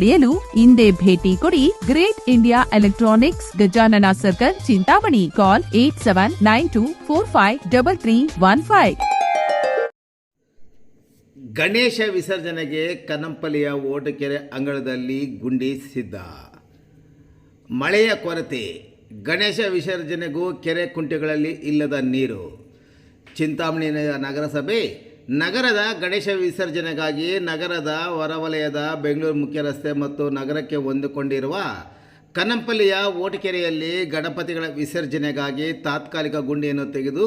ಪಡೆಯಲು ಇಂದೇ ಭೇಟಿ ಕೊಡಿ great India electronics Gajanana circle, Chintamani. Call eight seven nine two four five double three one five. Ganesha ವಿಸರ್ಜನೆಗೆ ಕನಂಪಲಿಯ ಓಟಕೆರೆ ಅಂಗಳದಲ್ಲಿ ಗುಂಡಿ ಸಿದ್ಧ. ಮಳೆಯ ಕೊರತೆ, ಗಣೇಶ ವಿಸರ್ಜನೆಗೂ ಕೆರೆ ಕುಂಟೆಗಳಲ್ಲಿ ಇಲ್ಲದ ನೀರು. ಚಿಂತಾಮಣಿ ನಗರಸಭೆ ನಗರದ ಗಣೇಶ ವಿಸರ್ಜನೆಗಾಗಿ ನಗರದ ಹೊರವಲಯದ ಬೆಂಗಳೂರು ಮುಖ್ಯ ರಸ್ತೆ ಮತ್ತು ನಗರಕ್ಕೆ ಹೊಂದಿಕೊಂಡಿರುವ ಕನಂಪಲ್ಲಿಯ ಓಟಕೆರೆಯಲ್ಲಿ ಗಣಪತಿಗಳ ವಿಸರ್ಜನೆಗಾಗಿ ತಾತ್ಕಾಲಿಕ ಗುಂಡಿಯನ್ನು ತೆಗೆದು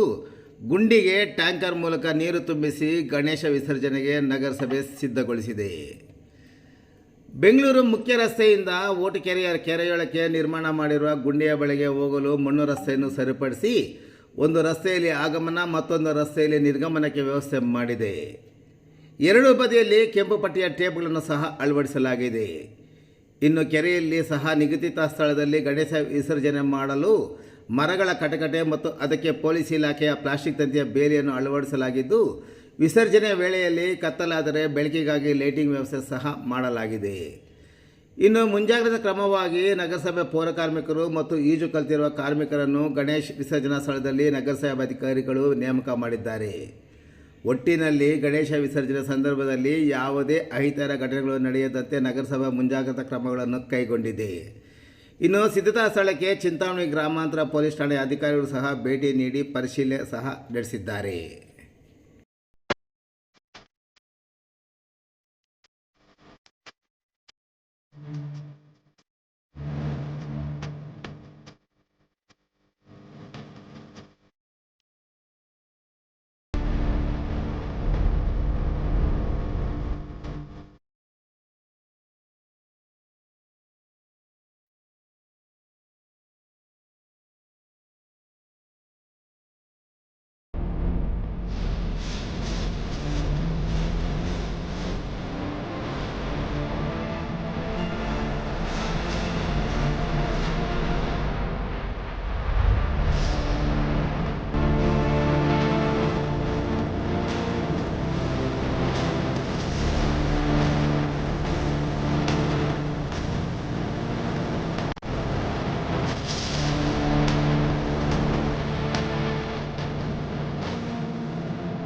ಗುಂಡಿಗೆ ಟ್ಯಾಂಕರ್ ಮೂಲಕ ನೀರು ತುಂಬಿಸಿ ಗಣೇಶ ವಿಸರ್ಜನೆಗೆ ನಗರಸಭೆ ಸಿದ್ಧಗೊಳಿಸಿದೆ. ಬೆಂಗಳೂರು ಮುಖ್ಯ ರಸ್ತೆಯಿಂದ ಓಟಕೆರೆಯ ಕೆರೆಯೊಳಕ್ಕೆ ನಿರ್ಮಾಣ ಮಾಡಿರುವ ಗುಂಡಿಯ ಬಳಿಗೆ ಹೋಗಲು ಮಣ್ಣು ರಸ್ತೆಯನ್ನು ಸರಿಪಡಿಸಿ ಒಂದು ರಸ್ತೆಯಲ್ಲಿ ಆಗಮನ, ಮತ್ತೊಂದು ರಸ್ತೆಯಲ್ಲಿ ನಿರ್ಗಮನಕ್ಕೆ ವ್ಯವಸ್ಥೆ ಮಾಡಿದೆ. ಎರಡು ಬದಿಯಲ್ಲಿ ಕೆಂಪು ಪಟ್ಟಿಯ ಟೇಪ್ಗಳನ್ನು ಸಹ ಅಳವಡಿಸಲಾಗಿದೆ. ಇನ್ನು ಕೆರೆಯಲ್ಲಿ ಸಹ ನಿಗದಿತ ಸ್ಥಳದಲ್ಲಿ ಗಣೇಶ ವಿಸರ್ಜನೆ ಮಾಡಲು ಮರಗಳ ಕಟಕಟೆ ಮತ್ತು ಅದಕ್ಕೆ ಪೊಲೀಸ್ ಇಲಾಖೆಯ ಪ್ಲಾಸ್ಟಿಕ್ ತಂತಿಯ ಬೇಲಿಯನ್ನು ಅಳವಡಿಸಲಾಗಿದ್ದು, ವಿಸರ್ಜನೆ ವೇಳೆಯಲ್ಲಿ ಕತ್ತಲಾದರೆ ಬೆಳಕಿಗಾಗಿ ಲೈಟಿಂಗ್ ವ್ಯವಸ್ಥೆ ಸಹ ಮಾಡಲಾಗಿದೆ. ಇನ್ನು ಮುಂಜಾಗ್ರತಾ ಕ್ರಮವಾಗಿ ನಗರಸಭೆ ಪೌರ ಕಾರ್ಮಿಕರು ಮತ್ತು ಈಜು ಕಲಿತಿರುವ ಕಾರ್ಮಿಕರನ್ನು ಗಣೇಶ್ ವಿಸರ್ಜನಾ ಸ್ಥಳದಲ್ಲಿ ನಗರಸಭೆ ಅಧಿಕಾರಿಗಳು ನೇಮಕ ಮಾಡಿದ್ದಾರೆ. ಒಟ್ಟಿನಲ್ಲಿ ಗಣೇಶ ವಿಸರ್ಜನೆ ಸಂದರ್ಭದಲ್ಲಿ ಯಾವುದೇ ಅಹಿತರ ಘಟನೆಗಳು ನಡೆಯದಂತೆ ನಗರಸಭೆ ಮುಂಜಾಗ್ರತಾ ಕ್ರಮಗಳನ್ನು ಕೈಗೊಂಡಿದೆ. ಇನ್ನು ಸಿದ್ಧತಾ ಸ್ಥಳಕ್ಕೆ ಚಿಂತಾಮಣಿ ಗ್ರಾಮಾಂತರ ಪೊಲೀಸ್ ಠಾಣೆ ಅಧಿಕಾರಿಗಳು ಸಹ ಭೇಟಿ ನೀಡಿ ಪರಿಶೀಲನೆ ಸಹ ನಡೆಸಿದ್ದಾರೆ.